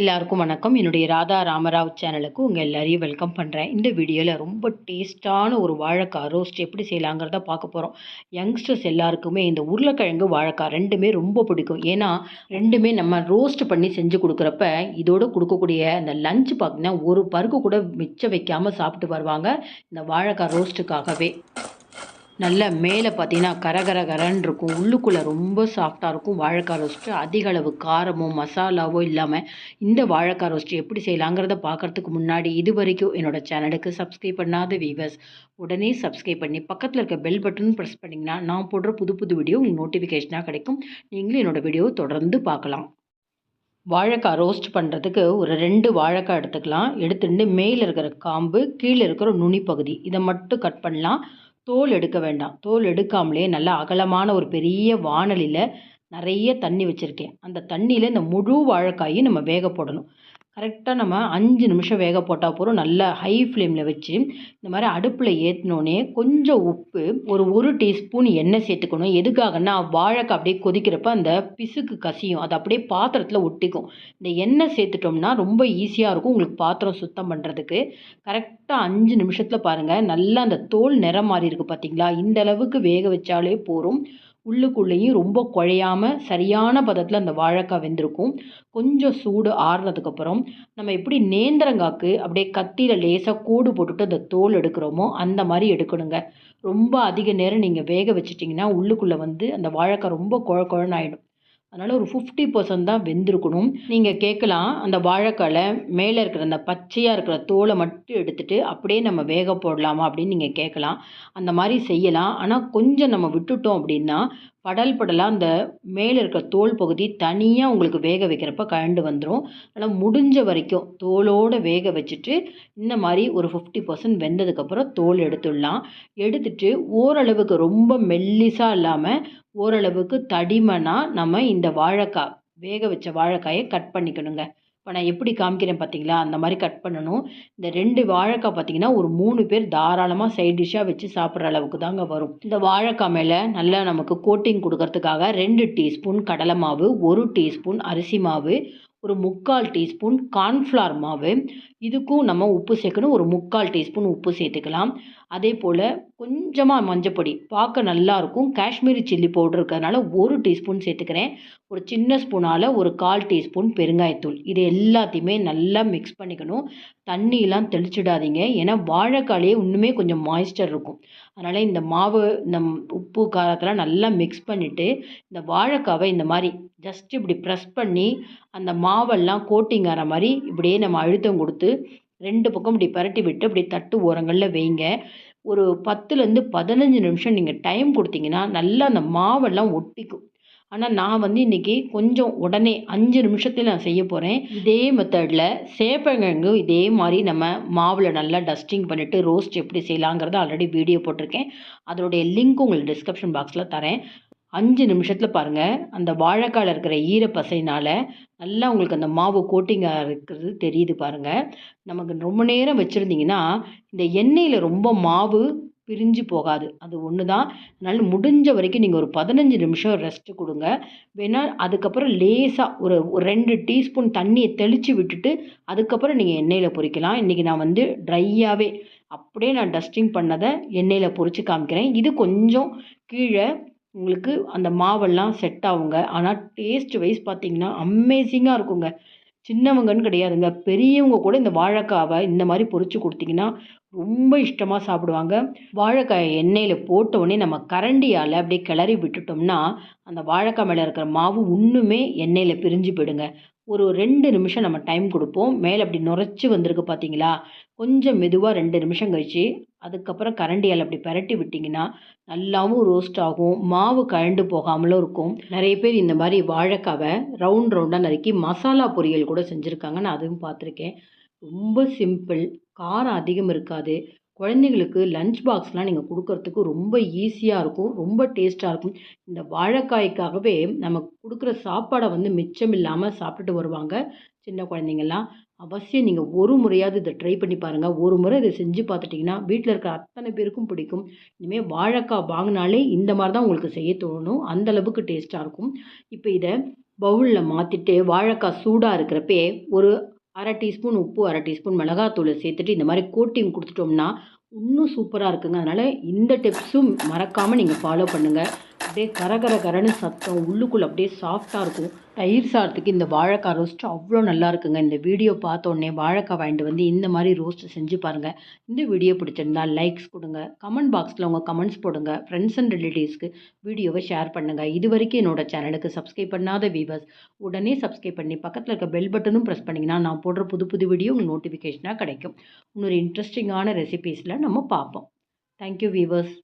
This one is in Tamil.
எல்லாருக்கும் வணக்கம். என்னுடைய ராதா ராமராவ் சேனலுக்கு உங்கள் எல்லாரையும் வெல்கம் பண்ணுறேன் இந்த வீடியோவில் ரொம்ப டேஸ்ட்டான ஒரு வாழைக்காய் ரோஸ்ட் எப்படி செய்யலாங்கிறத பார்க்க போகிறோம் யங்ஸ்டர்ஸ் எல்லாருக்குமே இந்த உருளைக்கிழங்கு வாழைக்காய் ரெண்டுமே ரொம்ப பிடிக்கும். ஏன்னா ரெண்டுமே நம்ம ரோஸ்ட் பண்ணி செஞ்சு கொடுக்குறப்ப இதோடு கொடுக்கக்கூடிய அந்த லஞ்ச் பார்த்தீங்கன்னா ஒரு பருக்கு கூட மிச்சம் வைக்காமல் சாப்பிட்டு வருவாங்க. இந்த வாழைக்காய் ரோஸ்ட்டுக்காகவே நல்ல மேலே பார்த்தீங்கன்னா கரகர கரன்னு இருக்கும். உள்ளுக்குள்ளே ரொம்ப சாஃப்டாக இருக்கும். வாழைக்காய் ரோஸ்ட்டு அதிக அளவு காரமோ மசாலாவோ இல்லாமல் இந்த வாழைக்காய் ரோஸ்ட்டு எப்படி செய்யலாங்கிறத பார்க்குறதுக்கு முன்னாடி இது வரைக்கும் என்னோடய சேனலுக்கு சப்ஸ்கிரைப் பண்ணாத வீவர்ஸ் உடனே சப்ஸ்கிரைப் பண்ணி பக்கத்தில் இருக்க பெல் பட்டன் ப்ரெஸ் பண்ணிங்கன்னா நான் போடுற புது புது வீடியோ உங்களுக்கு நோட்டிஃபிகேஷனாக கிடைக்கும். நீங்களும் என்னோடய வீடியோ தொடர்ந்து பார்க்கலாம். வாழைக்காய் ரோஸ்ட் பண்ணுறதுக்கு ஒரு ரெண்டு வாழைக்காய் எடுத்துக்கலாம். எடுத்துட்டு மேலே இருக்கிற காம்பு கீழே இருக்கிற நுனி பகுதி. இதை மட்டும் கட் பண்ணலாம். தோல் எடுக்க வேண்டாம். தோல் எடுக்காமலே நல்லா அகலமான ஒரு பெரிய வானலியில் நிறைய தண்ணி வச்சுருக்கேன். அந்த தண்ணியில் இந்த முழு வாழைக்காயும் நம்ம வேக போடணும். கரெக்டாக நம்ம அஞ்சு நிமிஷம் வேக போட்டால் போகிறோம் நல்லா ஹை ஃப்ளேமில் வச்சு இந்த மாதிரி அடுப்பில் ஏற்றினோன்னே கொஞ்சம் உப்பு ஒரு ஒரு டீஸ்பூன் எண்ணெய் சேர்த்துக்கணும். எதுக்காகன்னா வாழைக்காய் அப்படியே கொதிக்கிறப்ப அந்த பிசுக்கு கசியும். அது அப்படியே பாத்திரத்தில் ஒட்டிக்கும். இந்த எண்ணெய் சேர்த்துட்டோம்னா ரொம்ப ஈஸியாக இருக்கும் உங்களுக்கு பாத்திரம் சுத்தம் பண்ணுறதுக்கு கரெக்டாக அஞ்சு நிமிஷத்தில் பாருங்கள் நல்லா அந்த தோல் நிறம் மாறி இருக்குது பார்த்தீங்களா இந்த அளவுக்கு வேக வச்சாலே போகும் உள்ளுக்குள்ளேயும் ரொம்ப குழையாமல் சரியான பதத்தில் அந்த வாழைக்காய் வெந்திருக்கும். கொஞ்சம் சூடு ஆறுனதுக்கப்புறம் நம்ம எப்படி நேந்திரங்காக்கு அப்படியே கத்தியில் லேசாக கூடு போட்டுட்டு அந்த தோல் எடுக்கிறோமோ அந்த மாதிரி எடுக்கணுங்க. ரொம்ப அதிக நேரம் நீங்கள் வேக வச்சிட்டிங்கன்னா உள்ளுக்குள்ளே வந்து அந்த வாழைக்காய் ரொம்ப குழ குழன்னு ஆகிடும் அதனால் ஒரு ஃபிஃப்டி பர்சன்ட் தான் வெந்திருக்கணும். நீங்கள் கேட்கலாம் அந்த வாழைக்காயில் மேலே இருக்கிற அந்த பச்சையாக இருக்கிற தோலை மட்டும் எடுத்துகிட்டு அப்படியே நம்ம வேக போடலாமா அப்படின்னு நீங்கள் கேட்கலாம். அந்த மாதிரி செய்யலாம். ஆனால் கொஞ்சம் நம்ம விட்டுட்டோம் அப்படின்னா படல் படலாக அந்த மேலே இருக்கிற தோல் பகுதி தனியாக உங்களுக்கு வேக வைக்கிறப்ப கழண்டு வந்துடும் ஆனால் முடிஞ்ச வரைக்கும் தோலோடு வேக வச்சுட்டு இந்த மாதிரி ஒரு ஃபிஃப்டி பர்சன்ட் வெந்ததுக்கப்புறம் தோல் எடுத்துடலாம். எடுத்துட்டு ஓரளவுக்கு ரொம்ப மெல்லிசாக இல்லாமல் ஓரளவுக்கு தடிமனாக நம்ம இந்த வாழைக்காய் வேக வச்ச வாழைக்காயை கட் பண்ணிக்கணுங்க. இப்போ நான் எப்படி காமிக்கிறேன் பார்த்தீங்களா அந்த மாதிரி கட் பண்ணணும். இந்த ரெண்டு வாழைக்காய் பார்த்தீங்கன்னா ஒரு மூணு பேர் தாராளமாக சைட் டிஷ்ஷாக வச்சு சாப்பிட்ற அளவுக்கு தாங்க வரும். இந்த வாழைக்காய் மேலே நல்லா நமக்கு கோட்டிங் கொடுக்கறதுக்காக ரெண்டு டீஸ்பூன் கடலை மாவு ஒரு டீஸ்பூன் அரிசி மாவு ஒரு முக்கால் டீஸ்பூன் கார்ன்ஃப்ளவர் மாவு. இதுக்கும் நம்ம உப்பு சேர்க்கணும். ஒரு முக்கால் டீஸ்பூன் உப்பு சேர்த்துக்கலாம். அதே போல் கொஞ்சமாக மஞ்சப்பொடி. பார்க்க நல்லாயிருக்கும் காஷ்மீரி சில்லி பவுடர் இருக்கிறதுனால ஒரு டீஸ்பூன் சேர்த்துக்கிறேன். ஒரு சின்ன ஸ்பூனால் ஒரு கால் டீஸ்பூன் பெருங்காயத்தூள். இது எல்லாத்தையுமே நல்லா மிக்ஸ் பண்ணிக்கணும். தண்ணியெலாம் தெளிச்சிடாதீங்க. ஏன்னா வாழைக்காலையே இன்னுமே கொஞ்சம் மாய்ஸ்டர் இருக்கும். அதனால் இந்த மாவு இந்த உப்பு காரத்தெல்லாம் நல்லா மிக்ஸ் பண்ணிவிட்டு இந்த வாழைக்காவை இந்த மாதிரி ஜஸ்ட் இப்படி ப்ரெஸ் பண்ணி அந்த மாவெல்லாம் கோட்டிங் ஆகிற மாதிரி இப்படியே நம்ம அழுத்தம் கொடுத்து ரெண்டு பக்கம் இப்படி பரட்டி விட்டு இப்படி தட்டு ஓரங்களில் வைங்க. ஒரு பத்துலேருந்து பதினஞ்சு நிமிஷம் நீங்கள் டைம் கொடுத்தீங்கன்னா நல்லா அந்த மாவெல்லாம் ஒட்டிக்கும். ஆனால் நான் வந்து இன்றைக்கி கொஞ்சம் உடனே அஞ்சு நிமிஷத்தில் நான் செய்ய போகிறேன் இதே மெத்தடில் சேப்பங்கிழங்கு இதே மாதிரி நம்ம மாவில் நல்லா டஸ்டிங் பண்ணிவிட்டு ரோஸ்ட் எப்படி செய்யலாங்கிறத ஆல்ரெடி வீடியோ போட்டிருக்கேன். அதோடைய லிங்க் உங்களுக்கு டிஸ்கிரிப்ஷன் பாக்ஸில் தரேன். அஞ்சு நிமிஷத்தில் பாருங்கள் அந்த வாழைக்காயில் இருக்கிற ஈரப்பசைனால் நல்லா உங்களுக்கு அந்த மாவு கோட்டிங்காக இருக்கிறது தெரியுது பாருங்கள் நமக்கு ரொம்ப நேரம் வச்சுருந்தீங்கன்னா இந்த எண்ணெயில் ரொம்ப மாவு பிரிஞ்சு போகாது. அது ஒன்று தான் அதனால் முடிஞ்ச வரைக்கும் நீங்கள் ஒரு பதினஞ்சு நிமிஷம் ரெஸ்ட்டு கொடுங்க. வேணால் அதுக்கப்புறம் லேசாக ஒரு ஒரு ரெண்டு டீஸ்பூன் தண்ணியை தெளித்து விட்டுட்டு அதுக்கப்புறம் நீங்கள் எண்ணெயில் பொறிக்கலாம் இன்றைக்கி நான் வந்து ட்ரையாகவே அப்படியே நான் டஸ்டிங் பண்ணதை எண்ணெயில் பொரித்து காமிக்கிறேன். இது கொஞ்சம் கீழே உங்களுக்கு அந்த மாவெல்லாம் செட் ஆகுங்க. ஆனால் டேஸ்ட் வைஸ் பார்த்தீங்கன்னா அமேசிங்காக இருக்குங்க. சின்னவங்கன்னு கிடையாதுங்க. பெரியவங்க கூட இந்த வாழைக்காவை இந்த மாதிரி பொரித்து கொடுத்தீங்கன்னா ரொம்ப இஷ்டமாக சாப்பிடுவாங்க. வாழைக்காயை எண்ணெயில் போட்ட நம்ம கரண்டியால் அப்படியே கிளறி விட்டுட்டோம்னா அந்த வாழைக்காய் மேலே இருக்கிற மாவு இன்னுமே எண்ணெயில் பிரிஞ்சு போயிடுங்க. ஒரு ரெண்டு நிமிஷம் நம்ம டைம் கொடுப்போம். மேலே அப்படி நுரைச்சி வந்திருக்கு பார்த்தீங்களா கொஞ்சம் மெதுவாக ரெண்டு நிமிஷம் கழித்து அதுக்கப்புறம் கரண்டியால் அப்படி பரட்டி விட்டிங்கன்னா நல்லாவும் ரோஸ்ட் ஆகும் மாவு கழண்டு போகாமலும் இருக்கும். நிறைய பேர் இந்த மாதிரி வாழைக்காவை ரவுண்ட் ரவுண்டாக நறுக்கி மசாலா பொரியல் கூட செஞ்சுருக்காங்க. நான் அதுவும் பார்த்துருக்கேன். ரொம்ப சிம்பிள் காரம் அதிகம் இருக்காது. குழந்தைங்களுக்கு லஞ்ச் பாக்ஸ்லாம் நீங்கள் கொடுக்கறதுக்கு ரொம்ப ஈஸியாக இருக்கும் ரொம்ப டேஸ்ட்டாக இருக்கும். இந்த வாழைக்காய்க்காகவே நம்ம கொடுக்குற சாப்பாடை வந்து மிச்சம் இல்லாமல் சாப்பிட்டுட்டு வருவாங்க சின்ன குழந்தைங்கள்லாம். அவசியம் நீங்கள் ஒரு முறையாவது இதை ட்ரை பண்ணி பாருங்கள் ஒரு முறை இதை செஞ்சு பார்த்துட்டிங்கன்னா வீட்டில் இருக்கிற அத்தனை பேருக்கும் பிடிக்கும். இனிமேல் வாழைக்காய் வாங்கினாலே இந்த மாதிரி தான் உங்களுக்கு செய்ய தோணும். அந்தளவுக்கு டேஸ்ட்டாக இருக்கும். இப்போ இதை பவுலில் மாற்றிட்டு வாழைக்காய் சூடாக இருக்கிறப்பே ஒரு அரை டீஸ்பூன் உப்பு அரை டீஸ்பூன் மிளகாத்தூள் சேர்த்துட்டு இந்த மாதிரி கோட்டிங் கொடுத்துட்டோம்னா இன்னும் சூப்பராக இருக்குங்க. அதனால் இந்த டிப்ஸும் மறக்காமல் நீங்கள் ஃபாலோ பண்ணுங்கள் அப்படியே கரகர கரன்னு சத்தம். உள்ளுக்குள்ளே அப்படியே சாஃப்டாக இருக்கும். தயிர் சாதத்துக்கு இந்த வாழைக்காய் ரோஸ்ட்டு அவ்வளோ நல்லா இருக்குங்க. இந்த வீடியோ பார்த்தோன்னே வாழைக்காய் வாங்கிட்டு வந்து இந்த மாதிரி ரோஸ்ட்டு செஞ்சு பாருங்கள் இந்த வீடியோ பிடிச்சிருந்தா லைக்ஸ் கொடுங்க. கமெண்ட் பாக்ஸில் உங்கள் கமெண்ட்ஸ் போடுங்க. ஃப்ரெண்ட்ஸ் அண்ட் ரிலேட்டிவ்ஸ்க்கு வீடியோவை ஷேர் பண்ணுங்கள் இது வரைக்கும் என்னோட சேனலுக்கு சப்ஸ்கிரைப் பண்ணாத வீவர்ஸ் உடனே சப்ஸ்கிரைப் பண்ணி பக்கத்தில் இருக்க பெல் பட்டனும் ப்ரெஸ் பண்ணிங்கன்னா நான் போடுற புது புது வீடியோ உங்களுக்கு நோட்டிஃபிகேஷனாக கிடைக்கும். இன்னொரு இன்ட்ரெஸ்டிங்கான ரெசிபீஸில் நம்ம பார்ப்போம். Thank you viewers